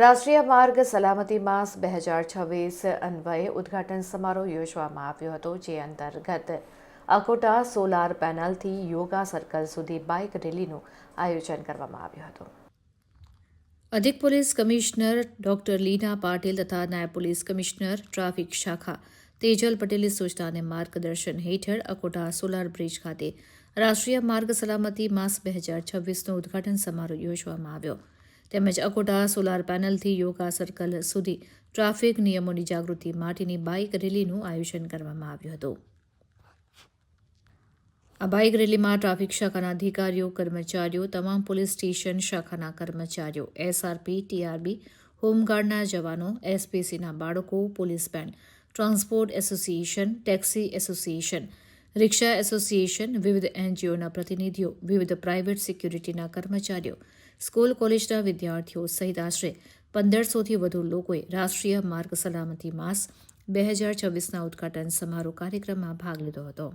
રાષ્ટ્રીય માર્ગ સલામતી માસ બે હજાર છવ્વીસ અન્વયે ઉદ્ઘાટન સમારોહ યોજવામાં આવ્યો હતો, જે અંતર્ગત અકોટા સોલાર પેનલથી યોગા સર્કલ સુધી બાઇક રેલીનું આયોજન કરવામાં આવ્યું હતું. અધિક police commissioner doctor Leena Patil તથા નાયબ પોલીસ કમિશનર ટ્રાફિક શાખા તેજલ પટેલની સૂચના અને માર્ગદર્શન હેઠળ અકોટા સોલાર બ્રિજ ખાતે રાષ્ટ્રીય માર્ગ સલામતી માસ બે હજાર છવ્વીસનો ઉદ્ઘાટન સમારોહ યોજવામાં આવ્યો. તેમજ અકોટા સોલાર પેનલથી યોગા સર્કલ સુધી ટ્રાફિક નિયમોની જાગૃતિ માટેની બાઇક રેલીનું આયોજન કરવામાં આવ્યું હતું. આ બાઇક રેલીમાં ટ્રાફિક શાખાના અધિકારીઓ, કર્મચારીઓ, તમામ પોલીસ સ્ટેશન શાખાના કર્મચારીઓ, એસઆરપી, ટીઆરબી, હોમગાર્ડના જવાનો, એસપીસીના બાળકો, police band, transport association, taxi association rickshaw association વિવિધ એનજીઓના પ્રતિનિધિઓ વિવિધ પ્રાઇવેટ સિક્યુરિટીના કર્મચારીઓ સ્કૂલ કોલેજના વિદ્યાર્થીઓ સહિત આશરે પંદરસોથી વધુ લોકોએ રાષ્ટ્રીય માર્ગ સલામતી માસ બે હજાર છવ્વીસના ઉદ્ઘાટન સમારોહ કાર્યક્રમમાં ભાગ લીધો હતો